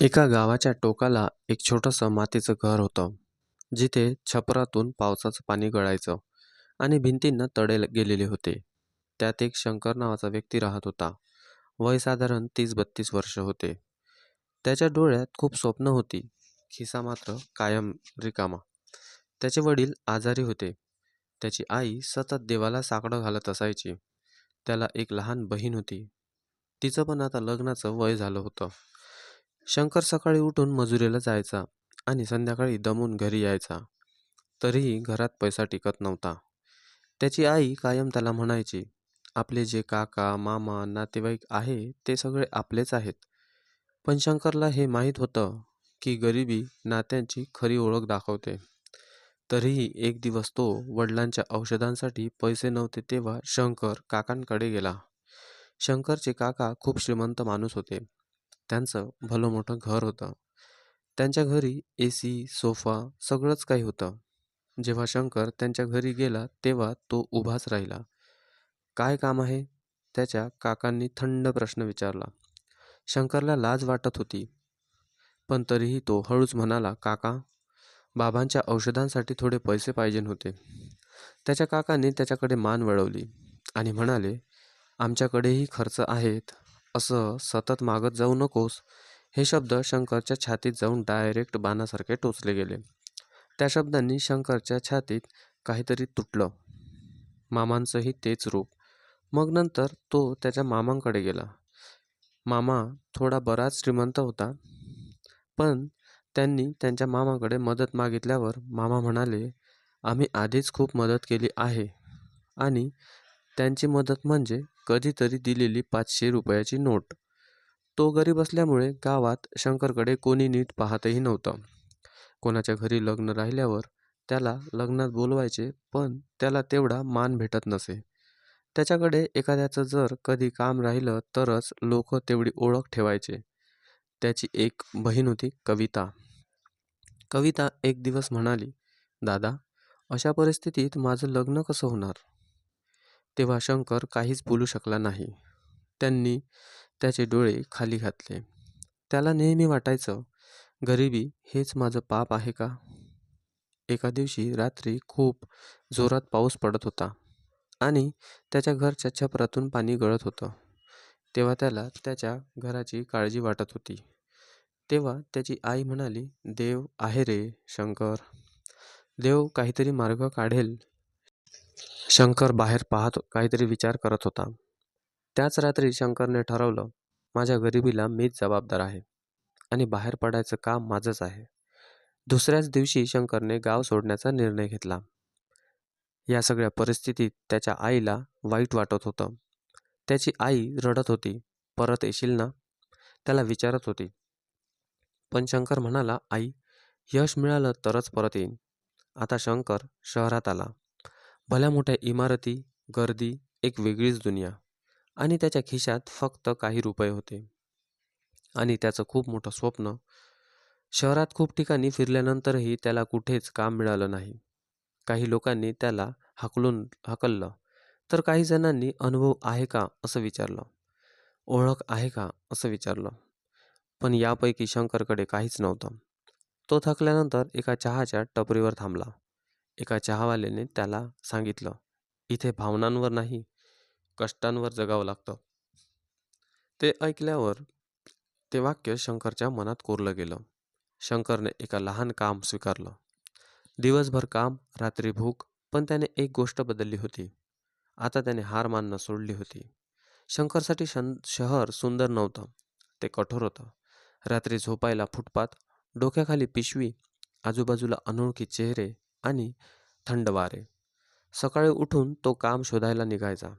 एका गावाच्या टोकाला एक छोटंसं मातीचं घर होतं. जिथे छपरातून पावसाचं पाणी गळायचं आणि भिंतींना तडे गेलेले होते. त्यात एक शंकर नावाचा व्यक्ती राहत होता. वय साधारण तीस बत्तीस वर्ष होते. त्याच्या डोळ्यात खूप स्वप्न होती. खिसा मात्र कायम रिकामा. त्याचे वडील आजारी होते. त्याची आई सतत देवाला साकडं घालत असायची. त्याला एक लहान बहीण होती. तिचं पण आता लग्नाचं वय झालं होतं. शंकर सकाळी उठून मजुरीला जायचा आणि संध्याकाळी दमून घरी यायचा. तरीही घरात पैसा टिकत नव्हता. त्याची आई कायम त्याला म्हणायची आपले जे काका मामा नातेवाईक आहे ते सगळे आपलेच आहेत. पण शंकरला हे माहीत होतं की गरिबी नात्यांची खरी ओळख दाखवते. तरीही एक दिवस तो वडिलांच्या औषधांसाठी पैसे नव्हते तेव्हा शंकर काकांकडे गेला. शंकरचे काका खूप श्रीमंत माणूस होते. त्यांचं भलं मोठं घर होतं. त्यांच्या घरी ए सी सोफा सगळंच काही होतं. जेव्हा शंकर त्यांच्या घरी गेला तेव्हा तो उभाच राहिला. काय काम आहे? त्याच्या काकांनी थंड प्रश्न विचारला. शंकरला लाज वाटत होती. पण तरीही तो हळूच म्हणाला काका बाबांच्या औषधांसाठी थोडे पैसे पाहिजे होते. त्याच्या काकांनी त्याच्याकडे मान वळवली आणि म्हणाले आमच्याकडेही खर्च आहेत. असं सतत मागत जाऊ नकोस हे शब्द शंकरच्या छातीत जाऊन डायरेक्ट बाणासारखे टोचले गेले. त्या शब्दांनी शंकरच्या छातीत काहीतरी तुटलं. मामांचंही तेच रूप. मग नंतर तो त्याच्या मामांकडे गेला. मामा थोडा बराच श्रीमंत होता पण त्यांनी त्यांच्या मामाकडे मदत मागितल्यावर मामा म्हणाले आम्ही आधीच खूप मदत केली आहे. आणि त्यांची मदत म्हणजे कधीतरी दिलेली पाचशे रुपयाची नोट. तो गरीब असल्यामुळे गावात शंकरकडे कोणी नीट पाहतही नव्हतं. कोणाच्या घरी लग्न राहिल्यावर त्याला लग्नात बोलवायचे पण त्याला तेवढा मान भेटत नसे. त्याच्याकडे एखाद्याचं जर कधी काम राहिलं तरच लोक तेवढी ओळख ठेवायचे. त्याची एक बहीण होती कविता. कविता एक दिवस म्हणाली दादा अशा परिस्थितीत माझं लग्न कसं होणार? तेव्हा शंकर काहीच बोलू शकला नाही. त्यांनी त्याचे डोळे खाली घातले. त्याला नेहमी वाटायचं गरिबी हेच माझं पाप आहे का? एका दिवशी रात्री खूप जोरात पाऊस पडत होता आणि त्याच्या घरच्या छपरातून पाणी गळत होतं. तेव्हा त्याला त्याच्या घराची काळजी वाटत होती. तेव्हा त्याची आई म्हणाली देव आहे रे शंकर. देव काहीतरी मार्ग काढेल. शंकर बाहेर पाहत काहीतरी विचार करत होता. त्याच रात्री शंकरने ठरवलं माझ्या गरिबीला मीच जबाबदार आहे आणि बाहेर पडायचं काम माझंच आहे. दुसऱ्याच दिवशी शंकरने गाव सोडण्याचा निर्णय घेतला. या सगळ्या परिस्थितीत त्याच्या आईला वाईट वाटत होतं. त्याची आई रडत होती परत येशील ना? त्याला विचारत होती. पण शंकर म्हणाला आई यश मिळालं तरच परत येईन. आता शंकर शहरात आला. भल्या मोठ्या इमारती गर्दी एक वेगळीच दुनिया. आणि त्याच्या खिशात फक्त काही रुपये होते. आणि त्याचं खूप मोठं स्वप्न शहरात खूप ठिकाणी फिरल्यानंतरही त्याला कुठेच काम मिळालं नाही. काही लोकांनी त्याला हकलून हकललं. तर काही जणांनी अनुभव आहे का असं विचारलं. ओळख आहे का असं विचारलं. पण यापैकी शंकरकडे काहीच नव्हतं. तो थकल्यानंतर एका चहाच्या टपरीवर थांबला. एका चहावाल्याने त्याला सांगितलं इथे भावनांवर नाही कष्टांवर जगावं लागतं. ते ऐकल्यावर ते वाक्य शंकरच्या मनात कोरलं गेलं. शंकरने एका लहान काम स्वीकारलं. दिवसभर काम रात्री भूक पण त्याने एक गोष्ट बदलली होती. आता त्याने हार मानणं सोडली होती. शंकरसाठी शन शहर सुंदर नव्हतं. ते कठोर होतं. रात्री झोपायला फुटपाथ डोक्याखाली पिशवी आजूबाजूला अनोळखी चेहरे आणि थंड वारे. सकाळी उठून तो काम शोधायला निघायचा.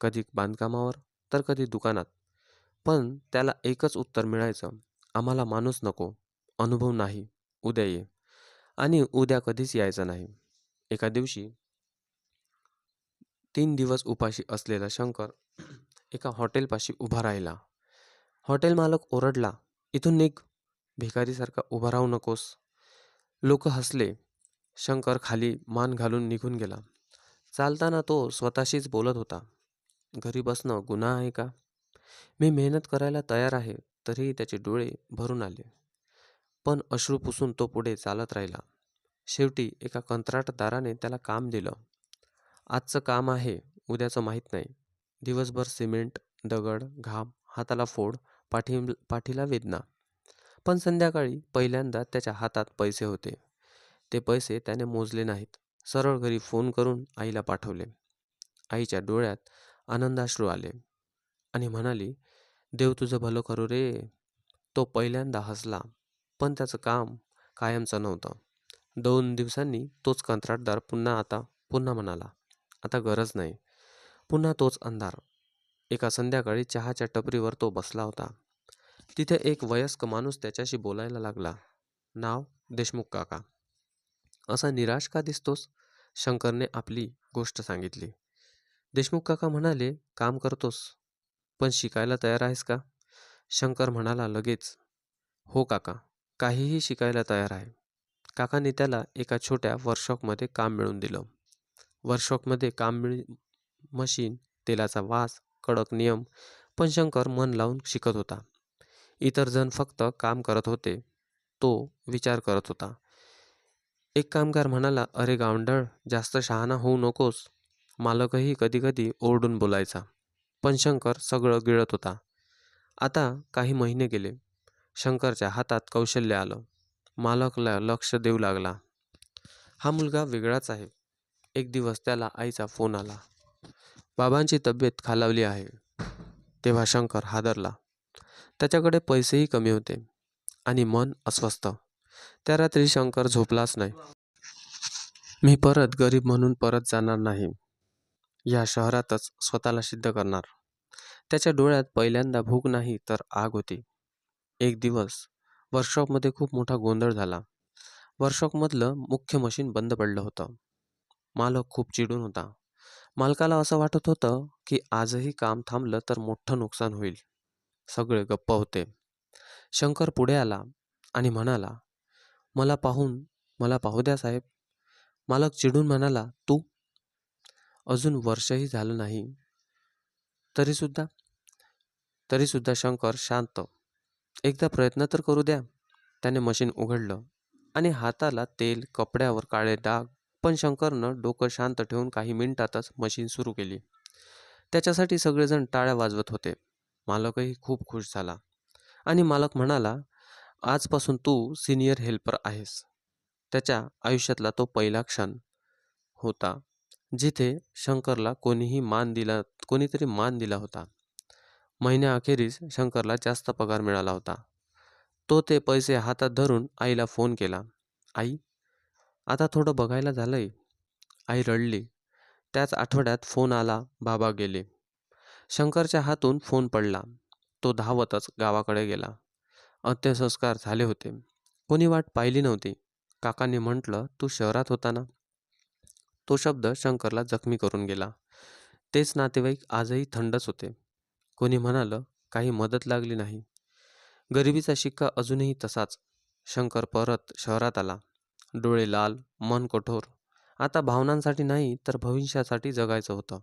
कधी बांधकामावर तर कधी दुकानात. पण त्याला एकच उत्तर मिळायचं आम्हाला माणूस नको अनुभव नाही उद्या ये. आणि उद्या कधीच यायचं नाही. एका दिवशी तीन दिवस उपाशी असलेला शंकर एका हॉटेलपाशी उभा राहिला. हॉटेल मालक ओरडला इथून निघ. भिकारीसारखा उभा राहू नकोस. लोक हसले. शंकर खाली मान घालून निघून गेला. चालताना तो स्वतःशीच बोलत होता घरी बसणं गुन्हा आहे का? मी मेहनत करायला तयार आहे तरीही त्याचे डोळे भरून आले. पण अश्रू पुसून तो पुढे चालत राहिला. शेवटी एका कंत्राटदाराने त्याला काम दिलं. आजचं काम आहे उद्याचं माहीत नाही. दिवसभर सिमेंट दगड घाम हाताला फोड पाठी पाठीला वेदना. पण संध्याकाळी पहिल्यांदा त्याच्या हातात पैसे होते. ते पैसे त्याने मोजले नाहीत. सरळ घरी फोन करून आईला पाठवले. आईच्या डोळ्यात आनंदाश्रू आले आणि म्हणाली देव तुझं भलं करू रे. तो पहिल्यांदा हसला पण त्याचं काम कायमचं नव्हतं. दोन दिवसांनी तोच कंत्राटदार पुन्हा आता पुन्हा म्हणाला आता गरज नाही. पुन्हा तोच अंधार. एका संध्याकाळी चहाच्या टपरीवर तो बसला होता. तिथे एक वयस्क माणूस त्याच्याशी बोलायला लागला. नाव देशमुख काका. असा निराश का दिसतोस? शंकरने आपली गोष्ट सांगितली. देशमुख काका म्हणाले काम करतोस पण शिकायला तयार आहेस का? शंकर म्हणाला लगेच. हो काका काहीही शिकायला तयार आहे. काकाने त्याला एका छोट्या वर्कशॉपमध्ये काम मिळवून दिलं. वर्कशॉपमध्ये काम मिळ मशीन तेलाचा वास कडक नियम पण शंकर मन लावून शिकत होता. इतर जण फक्त काम करत होते तो विचार करत होता. एक कामगार म्हणाला अरे गावंडळ जास्त शहाणा होऊ नकोस. मालकही कधीकधी ओरडून बोलायचा. पण शंकर सगळं गिळत होता. आता काही महिने गेले. शंकरच्या हातात कौशल्य आलं. मालकला लक्ष देऊ लागला. हा मुलगा वेगळाच आहे. एक दिवस त्याला आईचा फोन आला. बाबांची तब्येत खालावली आहे. तेव्हा शंकर हादरला. त्याच्याकडे पैसेही कमी होते आणि मन अस्वस्थ. त्या रात्री शंकर झोपलाच नाही. मी परत गरीब म्हणून परत जाणार नाही. या शहरातच स्वतःला सिद्ध करणार. त्याच्या डोळ्यात पहिल्यांदा भूक नाही तर आग होती. एक दिवस वर्कशॉपमध्ये खूप मोठा गोंधळ झाला. वर्कशॉपमधलं मुख्य मशीन बंद पडलं होतं. मालक खूप चिडून होता. मालकाला असं वाटत होतं की आजही काम थांबलं तर मोठं नुकसान होईल. सगळे गप्प होते. शंकर पुढे आला आणि म्हणाला मला पाहून मला पाहू द्या साहेब. मालक चिडून म्हणाला तू? अजून वर्षही झालं नाही. तरीसुद्धा तरीसुद्धा शंकर शांत. एकदा प्रयत्न तर करू द्या. त्याने मशीन उघडलं आणि हाताला तेल कपड्यावर काळे डाग पण शंकरनं डोकं शांत ठेवून काही मिनिटातच मशीन सुरू केली. त्याच्यासाठी सगळेजण टाळ्या वाजवत होते. मालकही खूप खुश झाला आणि मालक म्हणाला आजपासून तू सिनियर हेल्पर आहेस. त्याच्या आयुष्यातला तो पहिला क्षण होता जिथे शंकरला कोणीही मान दिला कोणीतरी मान दिला होता. महिन्याअखेरीस शंकरला जास्त पगार मिळाला होता. तो ते पैसे हातात धरून आईला फोन केला. आई आता थोडं बघायला झालंय. आई रडली. त्याच आठवड्यात फोन आला बाबा गेले. शंकरच्या हातून फोन पडला. तो धावतच गावाकडे गेला. अंत्यसंस्कार झाले होते. कोणी वाट पाहिली नव्हती. काकांनी म्हटलं तू शहरात होता ना? तो शब्द शंकरला जखमी करून गेला. तेच नातेवाईक आजही थंडच होते. कोणी म्हणालं काही मदत लागली नाही. गरिबीचा शिक्का अजूनही तसाच. शंकर परत शहरात आला. डोळे लाल मन कठोर. आता भावनांसाठी नाही तर भविष्यासाठी जगायचं होतं.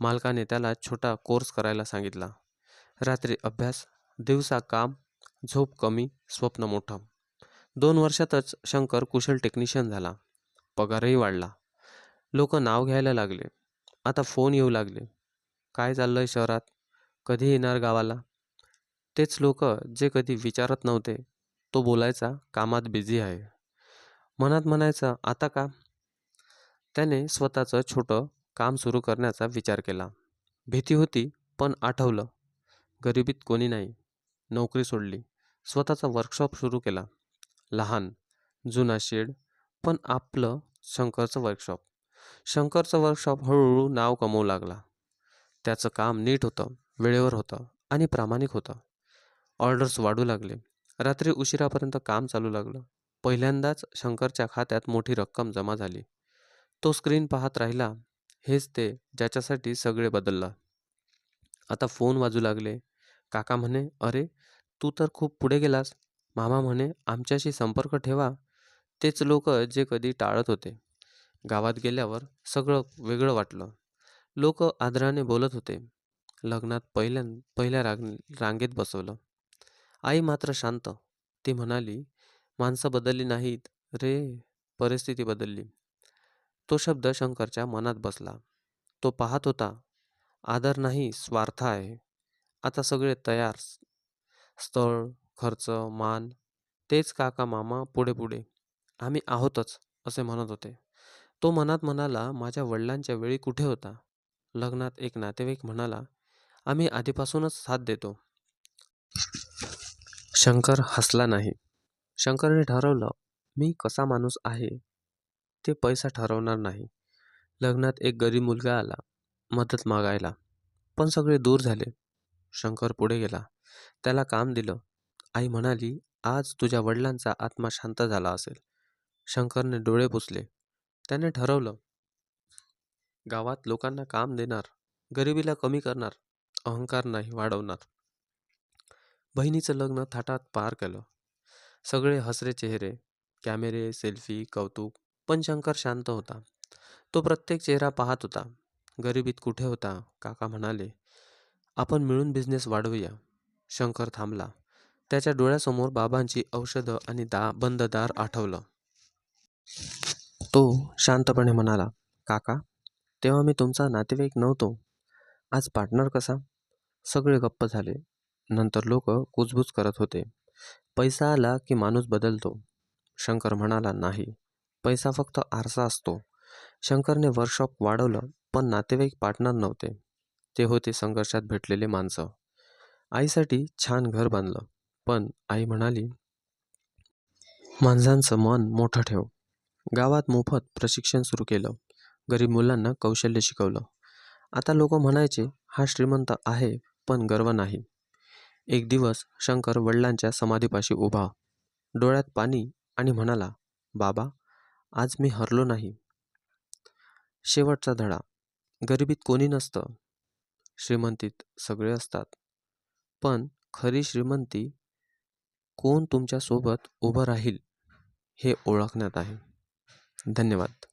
मालकाने त्याला छोटा कोर्स करायला सांगितला. रात्री अभ्यास दिवसा काम झोप कमी स्वप्न मोठं. दोन वर्षातच शंकर कुशल टेक्निशियन झाला. पगारही वाढला. लोक नाव घ्यायला लागले. आता फोन येऊ लागले. काय चाललंय शहरात? कधी येणार गावाला? तेच लोक जे कधी विचारत नव्हते तो बोलायचा कामात बिझी आहे. मनात म्हणायचा आता का? त्याने स्वतःचं छोटं काम सुरू करण्याचा विचार केला. भीती होती पण आठवलं. गरिबीत कोणी नाही. नोकरी सोडली. स्वतःचा वर्कशॉप सुरू केला. लहान जुना शेड पण आपलं शंकरचं वर्कशॉप शंकरचं वर्कशॉप हळूहळू नाव कमवू लागला. त्याचं काम नीट होतं वेळेवर होतं आणि प्रामाणिक होतं. ऑर्डर्स वाढू लागले. रात्री उशिरापर्यंत काम चालू लागलं. पहिल्यांदाच शंकरच्या खात्यात मोठी रक्कम जमा झाली. तो स्क्रीन पाहत राहिला. हेच ते ज्याच्यासाठी सगळे बदललं. आता फोन वाजू लागले. काका म्हणे अरे तू तर खूप पुढे गेलास. मामा म्हणे आमच्याशी संपर्क ठेवा. तेच लोक जे कधी टाळत होते. गावात गेल्यावर सगळं वेगळं वाटलं. लोक आदराने बोलत होते. लग्नात पहिल्या पहिल्या रांग रांगेत बसवलं. आई मात्र शांत. ती म्हणाली माणसं बदलली नाहीत. रे परिस्थिती बदलली. तो शब्द शंकरच्या मनात बसला. तो पाहत होता आदर नाही स्वार्थ आहे. आता सगळे तयार स्थळ खर्च मान तेच काका मामा पुढे पुढे. आम्ही आहोतच असे म्हणत होते. तो मनात म्हणाला माझ्या वडिलांच्या वेळी कुठे होता? लग्नात एक नातेवाईक म्हणाला आम्ही आधीपासूनच साथ देतो. शंकर हसला नाही. शंकरने ठरवलं मी कसा माणूस आहे ते पैसा ठरवणार नाही. लग्नात एक गरीब मुलगा आला मदत मागायला. पण सगळे दूर झाले. शंकर पुढे गेला. त्याला काम दिलं. आई म्हणाली आज तुझ्या वडिलांचा आत्मा शांत झाला असेल. शंकरने डोळे पुसले. त्याने ठरवलं गावात लोकांना काम देणार गरिबीला कमी करणार अहंकार नाही वाढवणार. बहिणीचं लग्न थाटात पार केलं. सगळे हसरे चेहरे कॅमेरे सेल्फी कौतुक पण शंकर शांत होता. तो प्रत्येक चेहरा पाहत होता. गरिबीत कुठे होता? काका म्हणाले आपण मिळून बिझनेस वाढवूया. शंकर थांबला. त्याच्या डोळ्यासमोर बाबांची औषधं आणि दा बंद दार आठवलं. तो शांतपणे म्हणाला काका तेव्हा मी तुमचा नातेवाईक नव्हतो. आज पार्टनर कसा? सगळे गप्प झाले. नंतर लोक कुजबूज करत होते. पैसा आला की माणूस बदलतो. शंकर म्हणाला नाही. पैसा फक्त आरसा असतो. शंकरने वर्कशॉप वाढवलं पण नातेवाईक पार्टनर नव्हते. ते होते संघर्षात भेटलेले माणसं. आईसाठी छान घर बांधलं. पण आई म्हणाली माणसांचं मन मोठं ठेव. गावात मोफत प्रशिक्षण सुरू केलं. गरीब मुलांना कौशल्य शिकवलं. आता लोक म्हणायचे हा श्रीमंत आहे पण गर्व नाही. एक दिवस शंकर वडिलांच्या समाधीपाशी उभा. डोळ्यात पाणी आणि म्हणाला बाबा आज मी हरलो नाही. शेवटचा धडा. गरिबीत कोणी नसतं. श्रीमंतीत सगळे असतात. पण खरी श्रीमंती कोण तुमच्यासोबत उभं राहील हे ओळखण्यात आहे. धन्यवाद.